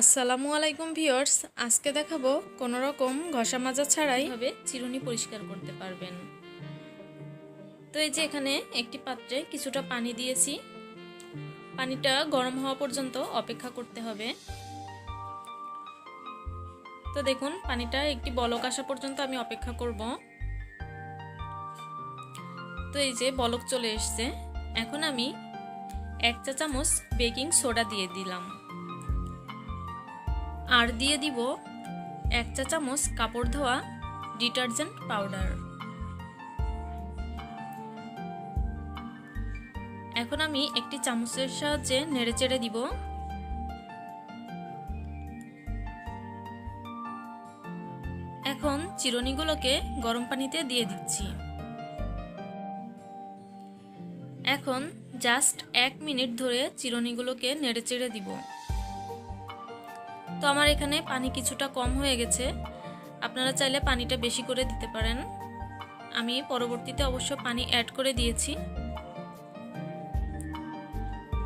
আসসালামু আলাইকুম ভিওর্স আজকে দেখাবো কোনো রকম ঘষা মাজা ছাড়াই হবে চিরুনি পরিষ্কার করতে পারবেন। তো এই যে এখানে একটি পাত্রে কিছুটা পানি দিয়েছি। পানিটা গরম হওয়া পর্যন্ত অপেক্ষা করতে হবে। তো দেখুন, পানিটা একটি বলক আসা পর্যন্ত আমি অপেক্ষা করব। তো এই যে বলক চলে এসছে। এখন আমি এক চা চামচ বেকিং সোডা দিয়ে দিলাম। আর দিয়ে দিব এক চা চামচ কাপড় ধোয়া ডিটারজেন্ট পাউডার। এখন আমি একটি চামচের সাহায্যে নেড়ে চেড়ে দিব। এখন চিরনিগুলোকে গরম পানিতে দিয়ে দিচ্ছি। এখন জাস্ট এক মিনিট ধরে চিরনিগুলোকে নেড়ে চেড়ে দিব। তো আমার এখানে পানি কিছুটা কম হয়ে গেছে। আপনারা চাইলে পানিটা বেশি করে দিতে পারেন। আমি পরবর্তীতে অবশ্য পানি অ্যাড করে দিয়েছি।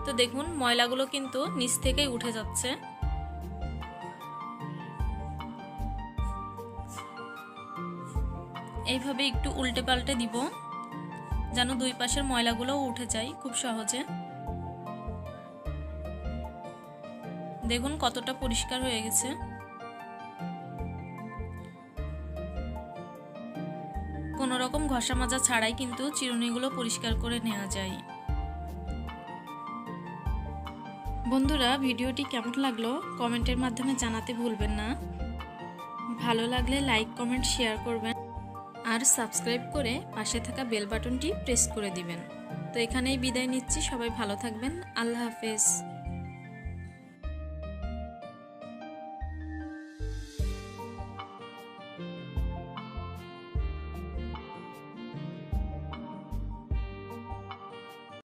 তো দেখুন, ময়লাগুলো কিন্তু নিচ থেকেই উঠে যাচ্ছে। এইভাবে একটু উল্টে পাল্টে দিব, যেন দুই পাশের ময়লাগুলোও উঠে যায় খুব সহজে। দেখুন কতটা পরিষ্কার হয়ে গেছে। কোনো রকম ঘষা মাজা ছাড়াই কিন্তু চিরুনিগুলো পরিষ্কার করে নেওয়া যায়। বন্ধুরা, ভিডিওটি কেমন লাগল কমেন্টের মাধ্যমে জানাতে ভুলবেন না। ভালো লাগলে লাইক, কমেন্ট, শেয়ার করবেন। আর সাবস্ক্রাইব করে পাশে থাকা বেল বাটনটি প্রেস করে দিবেন। তো এখানেই বিদায় নিচ্ছি। সবাই ভালো থাকবেন। আল্লাহ হাফেজ।